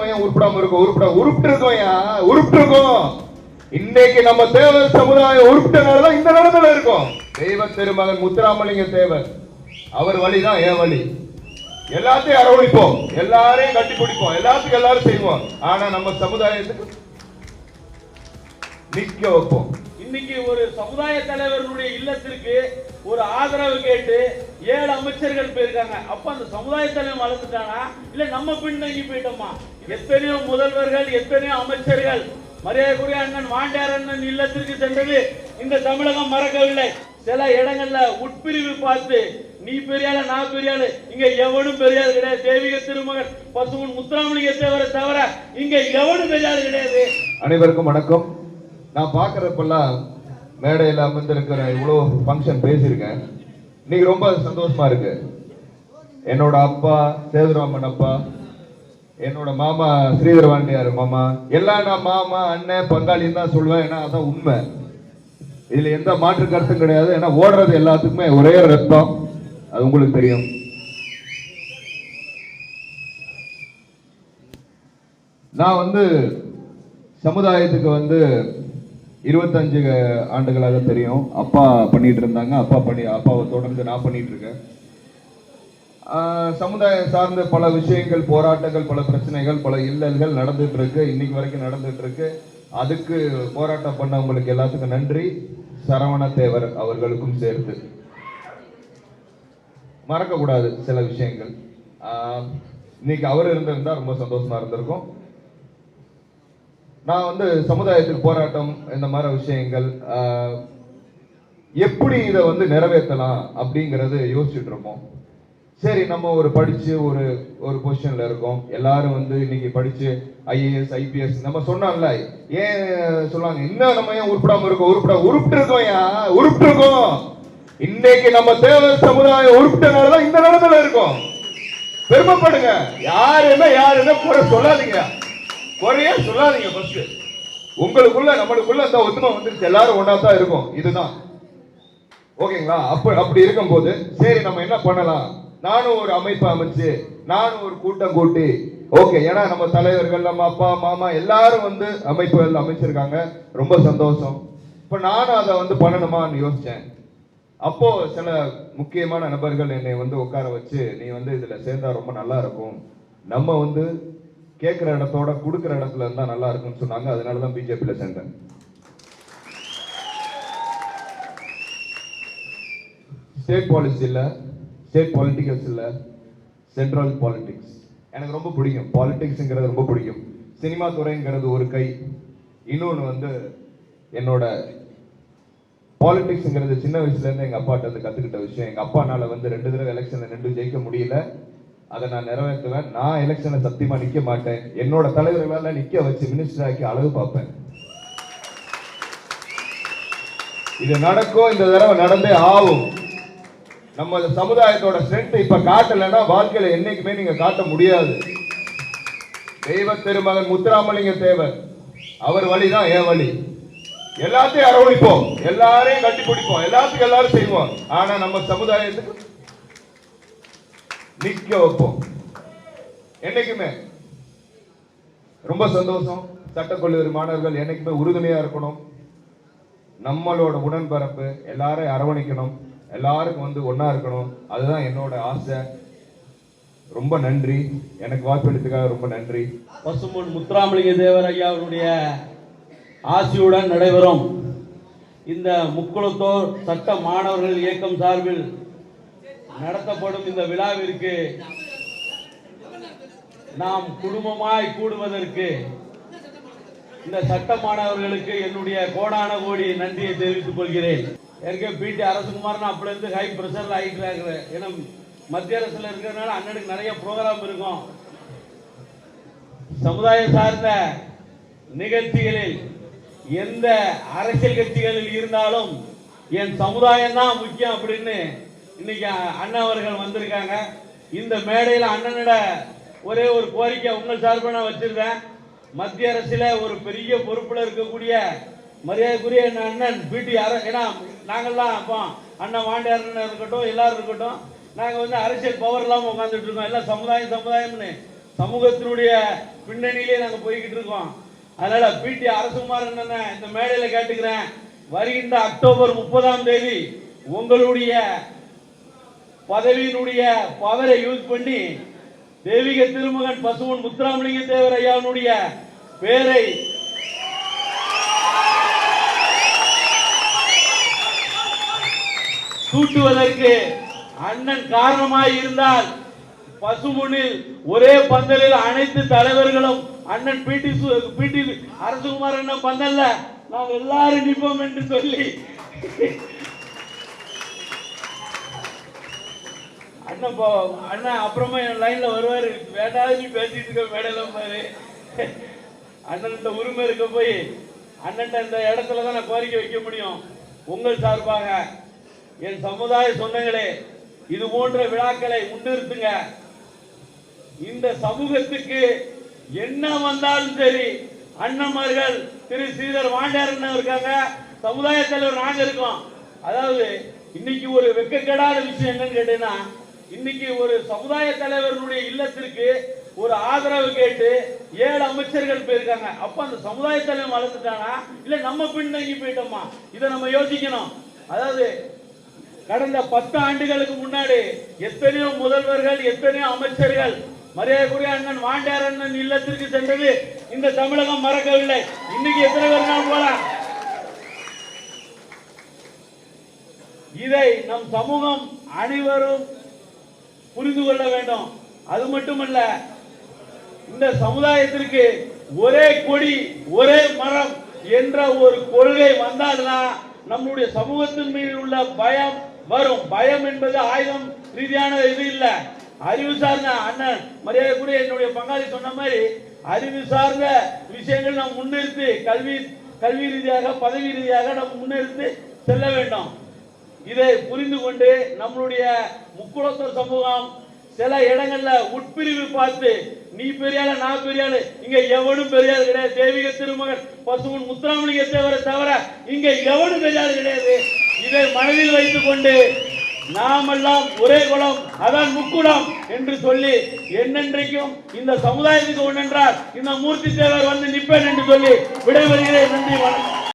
உருப்படாம இருக்கும் உருப்பட உருப்பிட்டு உருப்பிட்டு இன்னைக்கு நம்ம தேவர் சமுதாயம் உருப்பிட்டனாலதான் இந்த நிலைமையில இருக்கும். தெய்வ திருமகன் முத்துராமலிங்க தேவர் அவர் வழிதான் என் வழி. எல்லாத்தையும் அரவணைப்போம். எல்லாரையும் கட்டி பிடிப்போம் எல்லாத்துக்கும் எல்லாரும் செய்வோம். ஆனா நம்ம சமுதாயத்துக்கு நிக்க வைப்போம். இன்னைக்கு ஒரு சமுதாய தலைவர்களுடைய இல்லத்திற்கு ஒரு ஆதரவு கேட்டு ஏழு அமைச்சர்கள் போயிருக்காங்க. அப்ப அந்த சமுதாய தலைவர் வளர்ந்துட்டானா இல்ல நம்ம பின்தங்கி போயிட்டோமா? எத்தனையோ முதல்வர்கள் எத்தனையோ அமைச்சர்கள் மரியாதைக்குரிய அண்ணன் வாண்டியார் அண்ணன் இல்லத்திற்கு சென்றது. இந்த தமிழகம் மறக்கவில்லை. சில இடங்கள்ல உட்பிரிவு பார்த்து நீ பெரியாள நான் பெரியாளு இங்க எவனும் பெரியாது கிடையாது. தேவிக திருமகன் பசுமன் முத்துராமலிங்க தேவரை தவிர இங்க எவனும் பெரியாது கிடையாது. அனைவருக்கும் வணக்கம். நான் பார்க்குறப்பெல்லாம் மேடையில் அமர்ந்திருக்கிற இவ்வளோ ஃபங்க்ஷன் பேசியிருக்கேன். இன்னைக்கு ரொம்ப சந்தோஷமாக இருக்கு. என்னோட அப்பா சேதுராமன் அப்பா என்னோட மாமா ஸ்ரீதர் வாண்டியார் மாமா எல்லாம் நான் மாமா அண்ணன் பங்காளின்னு தான் சொல்லுவேன் ஏன்னா அதான் உண்மை. இதில் எந்த மாற்று கருத்தும் கிடையாது. ஏன்னா ஓடுறது எல்லாத்துக்குமே ஒரே ரத்தம் அது உங்களுக்கு தெரியும். நான் வந்து சமுதாயத்துக்கு வந்து இருபத்தஞ்சு ஆண்டுகளாக தெரியும். அப்பா பண்ணிட்டு இருந்தாங்க அப்பா பண்ணி அப்பாவை தொடர்ந்து நான் பண்ணிட்டு இருக்கேன் சமுதாயம் சார்ந்த பல விஷயங்கள் போராட்டங்கள் பல பிரச்சனைகள் பல இல்லல்கள் நடந்துட்டு இருக்கு இன்னைக்கு வரைக்கும் நடந்துட்டு இருக்கு அதுக்கு போராட்டம் பண்ணவங்களுக்கு எல்லாத்துக்கும் நன்றி. சரவண அவர்களுக்கும் சேர்த்து. மறக்கக்கூடாது சில விஷயங்கள். இன்னைக்கு அவர் இருந்திருந்தா ரொம்ப சந்தோஷமா இருந்திருக்கும். நான் வந்து சமுதாயத்துக்கு போராட்டம் இந்த மாதிரி விஷயங்கள் எப்படி இதை வந்து நிறைவேற்றலாம் அப்படிங்கிறது யோசிச்சுட்டு இருப்போம் சரி நம்ம ஒரு படித்து ஒரு ஒரு பொசிஷனில் இருக்கோம். எல்லாரும் வந்து இன்னைக்கு படித்து ஐஏஎஸ் ஐபிஎஸ் நம்ம சொன்னோம்ல ஏன் சொல்லுவாங்க இன்னும் நம்ம ஏன் உருப்பிடாம இருக்கோம்? உருப்பிட உருப்பிட்டு இருக்கோம் உருப்பிட்டு இருக்கோம் இன்னைக்கு நம்ம தேவை சமுதாயம் உருப்பிட்டனால தான் இந்த நிலத்துல இருக்கோம். பெருமைப்படுங்க. யாருமே யாருமே குறை சொல்லாதீங்க. குறையே சொல்லாதீங்க ஃபர்ஸ்ட் உங்களுக்குள்ள நம்மளுக்குள்ள அந்த ஒத்துமை வந்துருச்சு. எல்லாரும் ஒன்றா தான் இருக்கும். இதுதான். ஓகேங்களா? அப்ப அப்படி இருக்கும்போது சரி நம்ம என்ன பண்ணலாம்? நானும் ஒரு அமைப்பு அமைச்சு நானும் ஒரு கூட்டம் கூட்டி ஓகே ஏன்னா நம்ம தலைவர்கள் நம்ம அப்பா மாமா எல்லாரும் வந்து அமைப்புகள் அமைச்சிருக்காங்க. ரொம்ப சந்தோஷம். இப்போ நானும் அதை வந்து பண்ணணுமான்னு யோசிச்சேன். அப்போ சில முக்கியமான நபர்கள் என்னை வந்து உட்கார வச்சு நீ வந்து இதுல சேர்ந்தா ரொம்ப நல்லா இருக்கும். நம்ம வந்து கேட்குற இடத்தோட கொடுக்குற இடத்துல இருந்தால் நல்லா இருக்கும்னு சொன்னாங்க. அதனால தான் பிஜேபியில் சேர்ந்தேன். ஸ்டேட் பாலிசி இல்லை ஸ்டேட் பாலிட்டிக்கல்ஸ் இல்லை சென்ட்ரல் பாலிட்டிக்ஸ் எனக்கு ரொம்ப பிடிக்கும். பாலிட்டிக்ஸுங்கிறது ரொம்ப பிடிக்கும். சினிமா துறைங்கிறது ஒரு கை. இன்னொன்று வந்து என்னோட பாலிட்டிக்ஸுங்கிறது சின்ன வயசுலேருந்து எங்கள் அப்பாட்ட வந்து கற்றுக்கிட்ட விஷயம். எங்கள் அப்பானால வந்து ரெண்டு தடவை எலெக்ஷனில் நின்று ஜெயிக்க முடியல. அதை நான் நிறைவேற்றுவேன். நான் எலெக்ஷனை சத்தியமாக நிற்க மாட்டேன். என்னோட தலைவர்களால் நிற்க வச்சு மினிஸ்டர் ஆக்கி அழகு பார்ப்பேன். இது நடக்கும் இந்த தடவை நடந்தே ஆகும். நம்ம சமுதாயத்தோட ஸ்ட்ரென்த் இப்ப காட்டலைன்னா வாழ்க்கையில என்னைக்குமே நீங்க காட்ட முடியாது. தெய்வ திருமகன் முத்துராமலிங்க தேவர் அவர் வழிதான் என் வழி. எல்லாத்தையும் அரவணைப்போம். எல்லாரையும் கட்டி பிடிப்போம் எல்லாத்துக்கும் எல்லாரும் செய்வோம். ஆனா நம்ம சமுதாயத்துக்கு நிக்க வைப்போம். என்னைக்குமே. ரொம்ப சந்தோஷம். சட்டக்கல்லூரி மாணவர்கள் என்னைக்குமே உறுதுணையா இருக்கணும். நம்மளோட உடன்பிறப்பு எல்லாரையும் அரவணைக்கணும். எல்லாருக்கும் வந்து ஒன்றா இருக்கணும். அதுதான் என்னோட ஆசை. ரொம்ப நன்றி. எனக்கு வாய்ப்பளித்ததுக்காக ரொம்ப நன்றி. பசும்பொன் முத்துராமலிங்க தேவர் ஐயா அவருடைய ஆசியுடன் நடைபெறும். இந்த முக்குளத்தோர் சட்ட மாணவர்கள் இயக்கம் சார்பில் நடத்தப்படும் இந்த விழாவிற்கு நாம் குடும்பமாய் கூடுவதற்கு இந்த சட்ட மாணவர்களுக்கு என்னுடைய கோடான கோடி நன்றியை தெரிவித்துக் கொள்கிறேன். ஏற்கனவே பிடி அரசகுமாரன் அப்பல இருந்து ஹை ப்ரெஷர்ல ஆகிட்டு ஏன்னா மத்திய அரசுல இருக்கிறதுனால அண்ணனுக்கு நிறைய ப்ரோக்ராம் இருக்கும். சமுதாயம் சார்ந்த நிகழ்ச்சிகளில் எந்த அரசியல் கட்சிகளில் இருந்தாலும் என் சமுதாயம் தான் முக்கியம் அப்படின்னு இன்னைக்கு அண்ணா அவர்கள் வந்திருக்காங்க. இந்த மேடையில் அண்ணனோட ஒரே ஒரு கோரிக்கை உங்கள் சார்பாக நான் வச்சிருந்தேன். மத்திய அரசில் ஒரு பெரிய பொறுப்பில் இருக்கக்கூடிய மரியாதைக்குரிய அண்ணன் பிடி அர ஏன்னா நாங்கள்லாம் அப்போ அண்ணன் வாண்டியார் அண்ணன் இருக்கட்டும் எல்லாரும் இருக்கட்டும் நாங்கள் வந்து அரசியல் பவர் இல்லாமல் உட்காந்துட்டு இருக்கோம். எல்லாம் சமுதாயம் சமுதாயம்னு. சமூகத்தினுடைய பின்னணியிலே நாங்கள் போய்கிட்டு இருக்கோம். அதனால பிடி அரசுமார் என்னென்ன இந்த மேடையில் கேட்டுக்கிறேன். வருகின்ற அக்டோபர் முப்பதாம் தேதி உங்களுடைய பதவியினுடைய பவரை யூஸ் பண்ணி தெய்வீக திருமகன் பசுவன் முத்துராமலிங்க தேவர் ஐயாவினுடைய பேரை சூட்டுவதற்கு அண்ணன் காரணமாய் இருந்தால் பசுமுனில் ஒரே பந்தலில் அனைத்து தலைவர்களும் அண்ணன் பிடி பிடி அரசகுமார் அண்ணன் பந்தல்ல நாங்கள் எல்லாரும் நிற்போம் என்று சொல்லி அண்ணன் போ அண்ணன் அப்புறமா என் லைன்ல வருவாரு. வேண்டாம் நீ பேசிட்டு இருக்க மேடையில பாரு. அண்ணன்கிட்ட உரிமை இருக்க போய் அண்ணன்ட்ட இந்த இடத்துல தான் நான் கோரிக்கை வைக்க முடியும். உங்கள் சார்பாக என் சமுதாய சொந்தங்களே இது போன்ற விழாக்களை முன்னிறுத்துங்க. இந்த சமூகத்துக்கு என்ன வந்தாலும் சரி அண்ணன்மார்கள் திரு. ஸ்ரீதர் வாண்டியார் இருக்காங்க. சமுதாய தலைவர் நாங்க இருக்கோம். அதாவது இன்னைக்கு ஒரு வெக்கக்கேடாத விஷயம் என்னன்னு கேட்டீங்கன்னா இன்னைக்கு ஒரு சமுதாய தலைவர்களுடைய இல்லத்திற்கு ஒரு ஆதரவு கேட்டு ஏழு அமைச்சர்கள் போயிருக்காங்க. அப்ப அந்த சமுதாய தலைவர் வளர்த்துட்டானா? இல்ல நம்ம பின்தங்கி போயிட்டோமா? இதை நம்ம யோசிக்கணும். அதாவது கடந்த பத்து ஆண்டுகளுக்கு முன்னாடி எத்தனையோ முதல்வர்கள் எத்தனையோ அமைச்சர்கள் மரியாதைக்குரிய அண்ணன் வாண்டியார் அண்ணன் இல்லத்திற்கு சென்றது இந்த தமிழகம் மறக்கவில்லை. இன்னைக்கு எத்தனை பேர் நான் போலாம் இதை நம் சமூகம் அனைவரும் புரிந்து கொள்ள வேண்டும். அது மட்டுமல்ல இந்த சமுதாயத்திற்கு ஒரே கொடி ஒரே மரம் என்ற ஒரு கொள்கை வந்தால்தான் நம்முடைய சமூகத்தின் மீது உள்ள பயம் வரும். பயம் என்பது ஆயுதம் ரீதியான இது இல்லை. அறிவு சார்ந்த அண்ணன் மரியாதைக்குரிய என்னுடைய பங்காளி சொன்ன மாதிரி அறிவு சார்ந்த விஷயங்கள் நாம் முன்னிறுத்தி கல்வி கல்வி ரீதியாக பதவி ரீதியாக நாம் முன்னிறுத்தி செல்ல வேண்டும். இதை புரிந்து கொண்டு நம்மளுடைய முக்குளத்தூர் சமூகம் சில இடங்கள்ல உட்பிரிவு பார்த்து நீ பெரியாள நான் பெரியாளு? இங்க எவனும் பெரியாள் கிடையாது. தெய்வீக திருமகன் பசுமன் முத்துராமலிங்க தேவரை தவிர இங்க எவனும் பெரியாள் கிடையாது. இதை மனதில் வைத்துக் கொண்டு நாமெல்லாம் ஒரே குலம் அதான் முக்குளம் என்று சொல்லி என்னென்றைக்கும் இந்த சமுதாயத்துக்கு ஒன்றென்றால் இந்த மூர்த்தி தேவர் வந்து நிற்பேன் என்று சொல்லி விடைபெறுகிறேன். நன்றி வணக்கம்.